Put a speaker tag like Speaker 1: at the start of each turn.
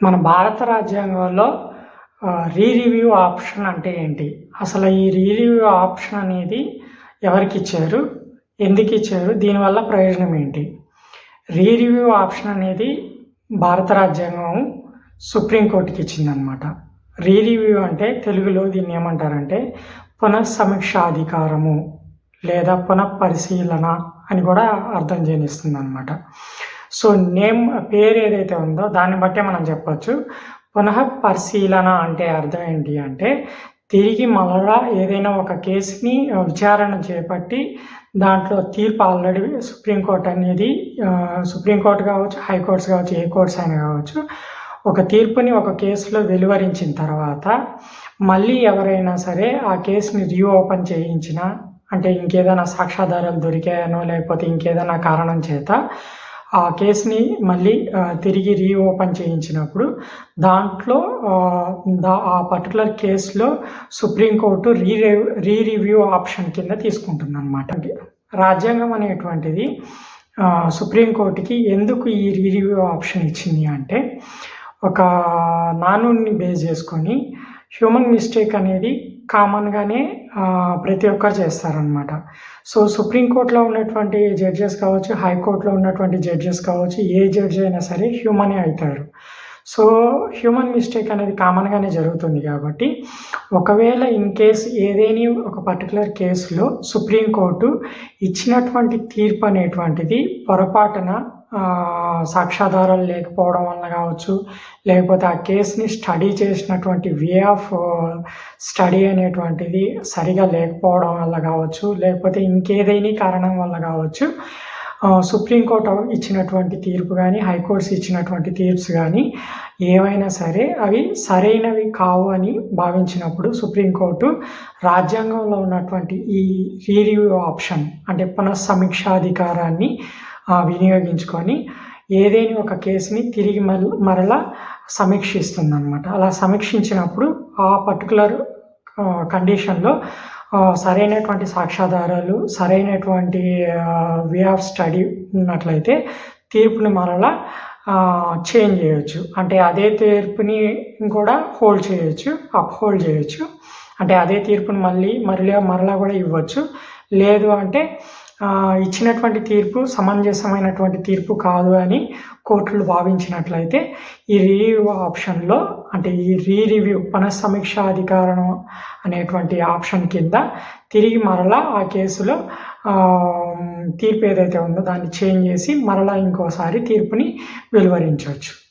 Speaker 1: మన భారత రాజ్యాంగంలో రీ రివ్యూ ఆప్షన్ అంటే ఏంటి? అసలు ఈ రీ రివ్యూ ఆప్షన్ అనేది ఎవరికి ఇచ్చారు? ఎందుకు ఇచ్చారు? దీనివల్ల ప్రయోజనం ఏంటి? రీ రివ్యూ ఆప్షన్ అనేది భారత రాజ్యాంగం సుప్రీంకోర్టుకి ఇచ్చిందనమాట రీ రివ్యూ అంటే తెలుగులో దీన్ని ఏమంటారంటే పునఃసమీక్షాధికారము లేదా పునఃపరిశీలన అని కూడా అర్థం చేయనిస్తుంది అనమాట సో నేమ్ పేరు ఏదైతే ఉందో దాన్ని బట్టే మనం చెప్పొచ్చు. పునః పరిశీలన అంటే అర్థం ఏంటి అంటే తిరిగి మళ్ళా ఏదైనా ఒక కేసుని విచారణ చేపట్టి దాంట్లో తీర్పు ఆల్రెడీ సుప్రీంకోర్టు అనేది సుప్రీంకోర్టు కావచ్చు హైకోర్ట్స్ కావచ్చు ఏ కోర్ట్స్ అయినా కావచ్చు ఒక తీర్పుని ఒక కేసులో వెలువరించిన తర్వాత మళ్ళీ ఎవరైనా సరే ఆ కేసుని రీఓపెన్ చేయించిన అంటే ఇంకేదైనా సాక్ష్యాధారాలు దొరికాయనో లేకపోతే ఇంకేదైనా కారణం చేత ఆ కేసుని మళ్ళీ తిరిగి రీఓపెన్ చేయించినప్పుడు దాంట్లో ఆ పర్టికులర్ కేసులో Supreme Court re re review option కింద తీసుకుంటుంది అనమాట రాజ్యాంగం అనేటువంటిది సుప్రీంకోర్టుకి ఎందుకు ఈ రీ రివ్యూ ఆప్షన్ ఇచ్చింది అంటే ఒక నానుని బేస్ చేసుకొని హ్యూమన్ మిస్టేక్ అనేది కామన్గానే ప్రతి ఒక్కరు చేస్తారనమాట సో సుప్రీంకోర్టులో ఉన్నటువంటి జడ్జెస్ కావచ్చు హైకోర్టులో ఉన్నటువంటి జడ్జెస్ కావచ్చు ఏ జడ్జి అయినా సరే హ్యూమనే అవుతారు సో హ్యూమన్ మిస్టేక్ అనేది కామన్గానే జరుగుతుంది కాబట్టి ఒకవేళ ఇన్ కేస్ ఏదేని ఒక పర్టికులర్ కేసులో సుప్రీంకోర్టు ఇచ్చినటువంటి తీర్పు అనేటువంటిది పొరపాటున సాక్ష్యాధారాలు లేకపోవడం వల్ల కావచ్చు లేకపోతే ఆ కేసుని స్టడీ చేసినటువంటి వే ఆఫ్ స్టడీ అనేటువంటిది సరిగా లేకపోవడం వల్ల కావచ్చు లేకపోతే ఇంకేదైనా కారణం వల్ల కావచ్చు సుప్రీంకోర్టు ఇచ్చినటువంటి తీర్పు కానీ హైకోర్ట్స్ ఇచ్చినటువంటి తీర్ప్స్ కానీ ఏవైనా సరే అవి సరైనవి కావు అని భావించినప్పుడు సుప్రీంకోర్టు రాజ్యాంగంలో ఉన్నటువంటి ఈ రీరివ్యూ ఆప్షన్ అంటే పునఃసమీక్షాధికారాన్ని వినియోగించుకొని ఏదైనా ఒక కేసుని తిరిగి మర మరలా సమీక్షిస్తుందన్నమాట. అలా సమీక్షించినప్పుడు ఆ పర్టికులర్ కండిషన్లో సరైనటువంటి సాక్ష్యాధారాలు సరైనటువంటి వే ఆఫ్ స్టడీ ఉన్నట్లయితే తీర్పుని మరలా చేంజ్ చేయొచ్చు. అంటే అదే తీర్పుని కూడా హోల్డ్ చేయొచ్చు అప్ హోల్డ్ చేయొచ్చు. అంటే అదే తీర్పుని మళ్ళీ మరలా మరలా కూడా ఇవ్వచ్చు. లేదు అంటే ఇచ్చినటువంటి తీర్పు సమంజసమైనటువంటి తీర్పు కాదు అని కోర్టులు భావించినట్లయితే ఈ రివ్యూ ఆప్షన్లో అంటే ఈ రీ రివ్యూ సమీక్ష అధికారం అనేటువంటి ఆప్షన్ కింద తిరిగి మరలా ఆ కేసులో తీర్పు ఏదైతే ఉందో దాన్ని చేంజ్ చేసి మరలా ఇంకోసారి తీర్పుని వెలువరించవచ్చు.